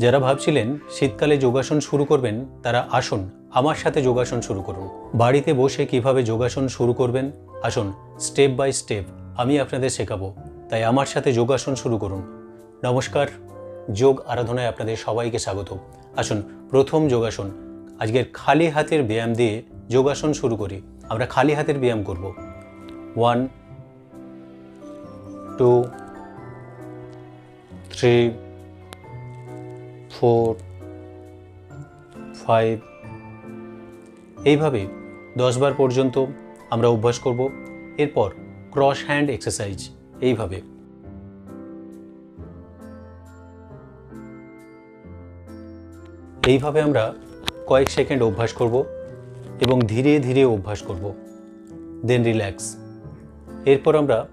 যারা ভাবছিলেন শীতকালে যোগাসন শুরু করবেন, তারা আসুন আমার সাথে যোগাসন শুরু করুন। বাড়িতে বসে কীভাবে যোগাসন শুরু করবেন? আসুন স্টেপ বাই স্টেপ আমি আপনাদের শেখাবো। তাই আমার সাথে যোগাসন শুরু করুন। নমস্কার, যোগ আরাধনায় আপনাদের সবাইকে স্বাগত। আসুন, প্রথম যোগাসন। আজকের খালি হাতের ব্যায়াম দিয়ে যোগাসন শুরু করি। আমরা খালি হাতের ব্যায়াম করব। One two three four, five, এইভাবে দশবার পর্যন্ত আমরা অভ্যাস করব। এরপর ক্রস হ্যান্ড এক্সারসাইজ, এইভাবে। এইভাবে আমরা কয়েক সেকেন্ড অভ্যাস করব এবং ধীরে ধীরে অভ্যাস করব। Then relax. এরপর আমরা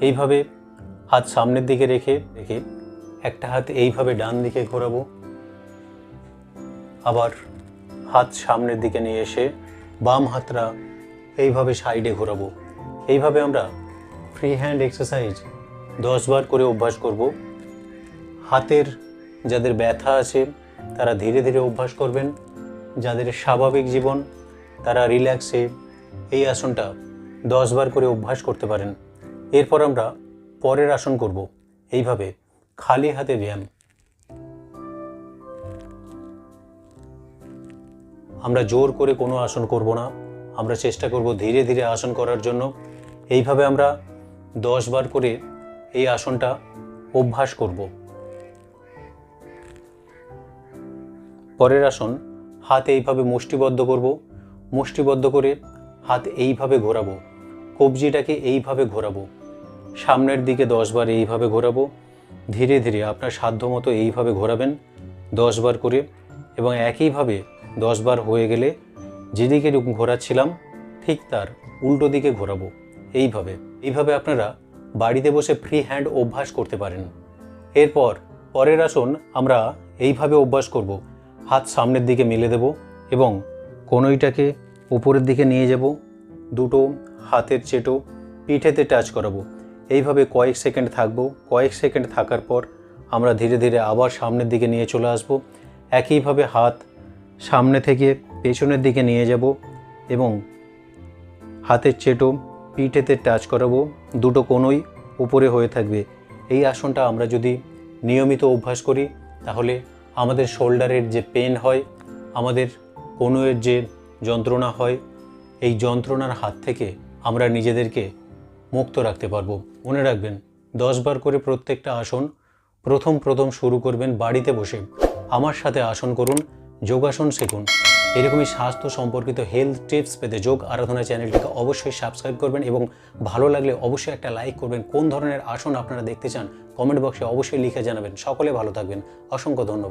এইভাবে হাত সামনের দিকে রেখে রেখে একটা হাত এইভাবে ডান দিকে ঘোরাবো। আবার হাত সামনের দিকে নিয়ে এসে বাম হাতটা এইভাবে সাইডে ঘোরাবো। এইভাবে আমরা ফ্রি হ্যান্ড এক্সারসাইজ দশবার করে অভ্যাস করব। হাতের যাদের ব্যথা আছে, তারা ধীরে ধীরে অভ্যাস করবেন। যাদের স্বাভাবিক জীবন, তারা রিল্যাক্সে এই আসনটা দশবার করে অভ্যাস করতে পারেন। এরপর আমরা পরের আসন করব। এইভাবে খালি হাতে ব্যায়াম। আমরা জোর করে কোনো আসন করব না। আমরা চেষ্টা করব ধীরে ধীরে আসন করার জন্য। এইভাবে আমরা দশ বার করে এই আসনটা অভ্যাস করব। পরের আসন, হাত এইভাবে মুষ্টিবদ্ধ করব। মুষ্টিবদ্ধ করে হাত এইভাবে ঘোরাবো। কবজিটাকে এইভাবে ঘোরাবো। সামনের দিকে দশবার এইভাবে ঘোরাবো। ধীরে ধীরে আপনার সাধ্য মতো এইভাবে ঘোরাবেন দশবার করে এবং একইভাবে দশবার হয়ে গেলে যেদিকে ঘোরাচ্ছিলাম, ঠিক তার উল্টো দিকে ঘোরাবো। এইভাবে এইভাবে আপনারা বাড়িতে বসে ফ্রি হ্যান্ড অভ্যাস করতে পারেন। এরপর পরের আসন আমরা এইভাবে অভ্যাস করব। হাত সামনের দিকে মেলে দেব এবং কনুইটাকে উপরের দিকে নিয়ে যাব। দুটো হাতের চেটো পিঠেতে টাচ করাবো। এইভাবে কয়েক সেকেন্ড থাকব। কয়েক সেকেন্ড থাকার পর আমরা ধীরে ধীরে আবার সামনের দিকে নিয়ে চলে আসব। একইভাবে হাত সামনে থেকে পেছনের দিকে নিয়ে যাব এবং হাতের চেটো পিঠেতে টাচ করাবো। দুটো কোনোই উপরে হয়ে থাকবে। এই আসনটা আমরা যদি নিয়মিত অভ্যাস করি, তাহলে আমাদের শোল্ডারের যে পেন হয়, আমাদের কোনোয়ের যে যন্ত্রণা হয়, এই যন্ত্রণার হাত থেকে আমরা নিজেদেরকে মুক্ত রাখতে পারব। মনে রাখবেন দশবার করে প্রত্যেকটা আসন প্রথম প্রথম শুরু করবেন বাড়িতে বসে। আমার সাথে আসন করুন যোগাসন শিখুন। এরকমই স্বাস্থ্য সম্পর্কিত হেলথ টিপস পেতে যোগ আরাধনা চ্যানেলটিকে অবশ্যই সাবস্ক্রাইব করবেন এবং ভালো লাগলে অবশ্যই একটা লাইক করবেন। কোন ধরনের আসন আপনারা দেখতে চান কমেন্ট বক্সে অবশ্যই লিখে জানাবেন। সকলে ভালো থাকবেন। অসংখ্য ধন্যবাদ।